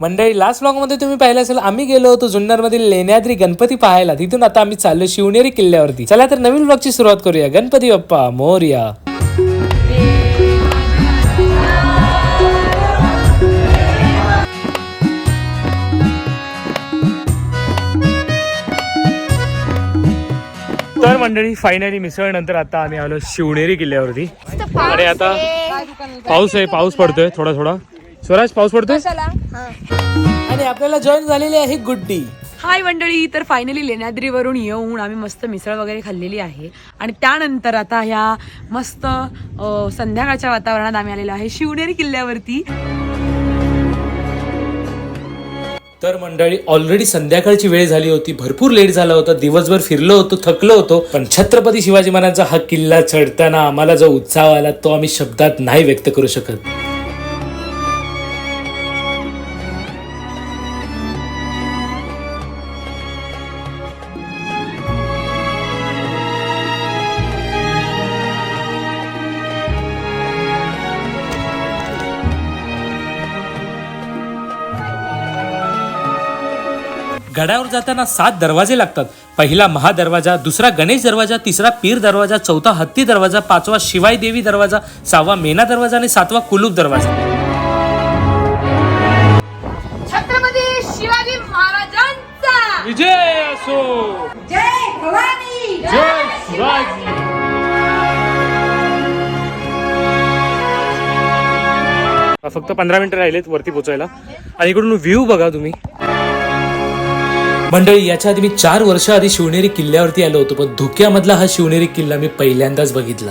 मंडळी लास्ट ब्लॉगमध्ये तुम्ही पाहिलं असेल आम्ही गेलो होतो जुन्नर मधील लेण्याद्री गणपती पाहायला. तिथून आता आम्ही चाललो शिवनेरी किल्ल्यावरती. चला तर नवीन ब्लॉगची सुरुवात करूया. गणपती बाप्पा मोरया. तर मंडळी फायनली मिसळ नंतर आता आम्ही आलो शिवनेरी किल्ल्यावरती. आणि आता पाऊस आहे पाऊस पडतोय थोडा थोडा स्वराज पाऊस पडतोय? आणि आपल्याला जॉईन झालेली आहे गुड्डी. हाय मंडळी तर फायनली लेण्याद्रीवरून येऊन आम्ही मस्त मिसळ वगैरे खाल्लेली आहे. आणि त्यानंतर आता ह्या मस्त संध्याकाळच्या वातावरणात आम्ही आलेलो आहे शिवनेरी किल्ल्यावरती. तर मंडळी ऑलरेडी संध्याकाळची वेळ झाली होती. भरपूर लेट झाला होता. दिवसभर फिरलो होतो थकलो होतो. पण छत्रपती शिवाजी महाराजांचा हा किल्ला चढताना आम्हाला जो उत्साह आला तो आम्ही शब्दात नाही व्यक्त करू शकत. गडावर जाताना सात दरवाजे लागतात. पहिला महादरवाजा दुसरा गणेश दरवाजा तिसरा पीर दरवाजा चौथा हत्ती दरवाजा पाचवा शिवाई देवी दरवाजा सहावा मेना दरवाजा आणि सातवा कुलूप दरवाजा. छत्रपती शिवाजी महाराजांचा. विजय असो. जय भवानी. जय शिवाजी. फक्त पंधरा मिनिटं राहिलेत वरती पोचायला आणि इकडून व्ह्यू बघा तुम्ही. मंडळी याच्या आधी मी चार वर्ष आधी शिवनेरी किल्ल्यावरती आलो होतो पण धुक्यामधला हा शिवनेरी किल्ला मी पहिल्यांदाच बघितला.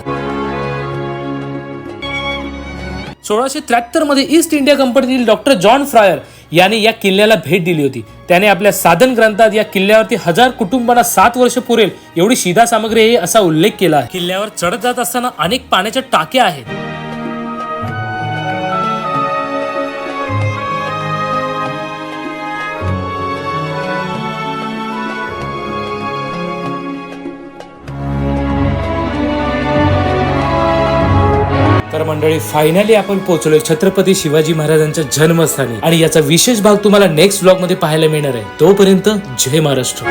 सोळाशे त्र्याहत्तरमध्ये ईस्ट इंडिया कंपनीतील डॉक्टर जॉन फ्रायर याने या किल्ल्याला भेट दिली होती. त्याने आपल्या साधन ग्रंथात या किल्ल्यावरती हजार कुटुंबांना सात वर्ष पुरेल एवढी शिधा सामग्री आहे असा उल्लेख केला किल्ल्यावर चढत जात असताना अनेक पाण्याच्या टाक्या आहेत. तर मंडळी फायनली आपण पोहोचलोय छत्रपती शिवाजी महाराजांच्या जन्मस्थानी. आणि याचा विशेष भाग तुम्हाला नेक्स्ट ब्लॉगमध्ये पाहायला मिळणार आहे. तोपर्यंत जय महाराष्ट्र.